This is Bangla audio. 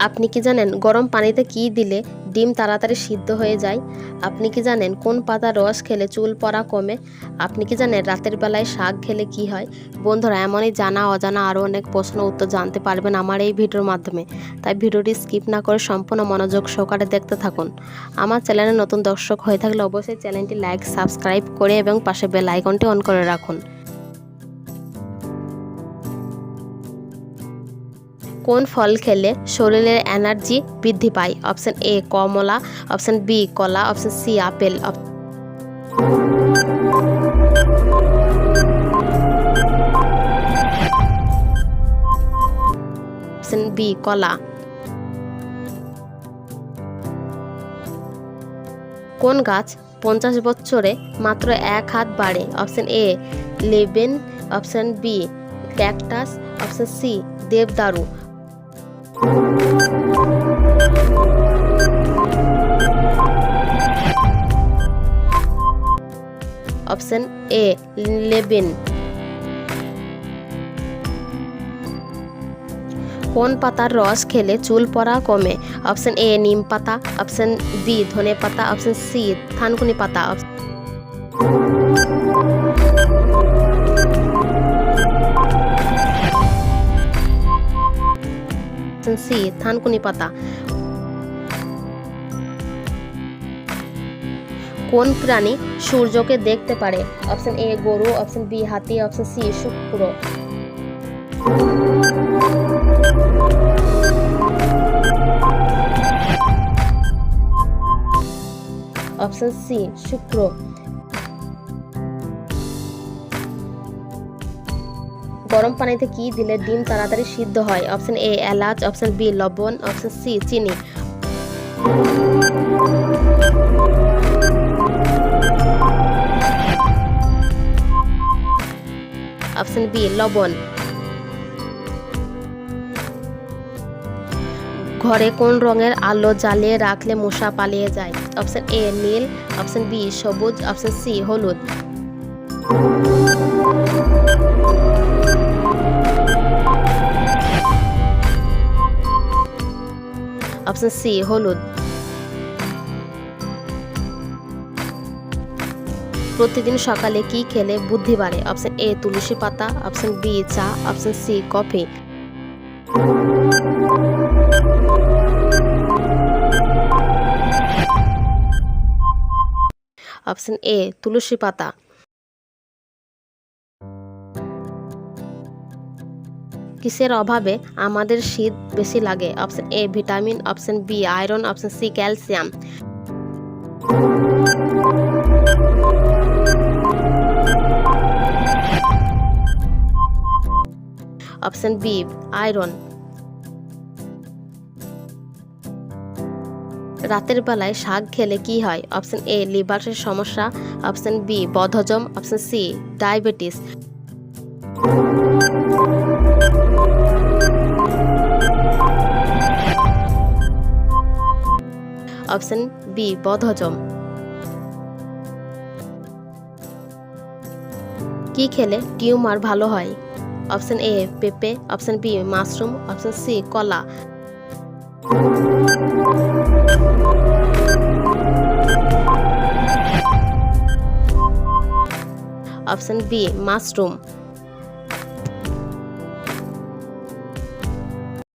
আপনি কি জানেন গরম পানিতে কি দিলে ডিম তাড়াতাড়ি সিদ্ধ হয়ে যায়? আপনি কি জানেন কোন পাতার রস খেলে চুল পড়া কমে? আপনি কি জানেন রাতের বেলায় শাক খেলে কি হয়? বন্ধুরা, এমনই জানা, অজানা আরও অনেক প্রশ্ন উত্তর জানতে পারবেন আমার এই ভিডিওর মাধ্যমে। তাই ভিডিওটি স্কিপ না করে সম্পূর্ণ মনোযোগ সহকারে দেখতে থাকুন। আমার চ্যানেলে নতুন দর্শক হয়ে থাকলে অবশ্যই চ্যানেলটি লাইক, সাবস্ক্রাইব করে এবং পাশে বেল আইকনটি অন করে রাখুন। কোন ফল খেলে শরীরের এনার্জি বৃদ্ধি পায়? অপশন এ, কমলা, অপশন বি, কলা, অপশন সি, আপেল। অপ- অপশন বি, কলা। কোন গাছ পঞ্চাশ বছরে মাত্র এক হাত বাড়ে? Option A, লেবেন, option B, cactus, option C, দেবদারু। Option A লেবেন কোন পাতার রস খেলে চুল পড়া কমে? অপশন এ নিম পাতা। অপশন বি ধনে পাতা। অপশন সি থানকুনি পাতা। অপশন সি থানকুনি পাতা। কোন প্রাণী সূর্যকে দেখতে পারে? অপশন এ গরু, অপশন বি হাতি, অপশন সি শুক্র। অপশন সি শুক্র। গরম পানিতে কি দিলে ডিম তাড়াতাড়ি সিদ্ধ হয়? অপশন এ, এলাচ, অপশন বি, লবণ, অপশন সি, চিনি। অপশন বি, লবণ। ঘরে কোন রঙের আলো জ্বালিয়ে রাখলে মশা পালিয়ে যায়? অপশন এ, নীল। অপশন বি, সবুজ। অপশন সি, হলুদ। অপশন সি হলুদ। প্রতিদিন সকালে কি খেলে বুদ্ধি বাড়ে? অপশন এ তুলসী পাতা। অপশন বি চা। Option C coffee. Option A তুলসী পাতা। কিসের অভাবে আমাদের শীত বেশি লাগে। Option A, vitamin, option B, iron, option C, calcium. Option B, iron. রাতের বেলায় শাক খেলে কি হয়? অপশন এ, লিভারের সমস্যা। অপশন বি, বদহজম। Option C, diabetes. Option B, বদহজম। কি খেলে টিউমার ভালো হয়? অপশন এ, পেঁপে। Option B, mushroom. Option C, কলা। Option B, mushroom.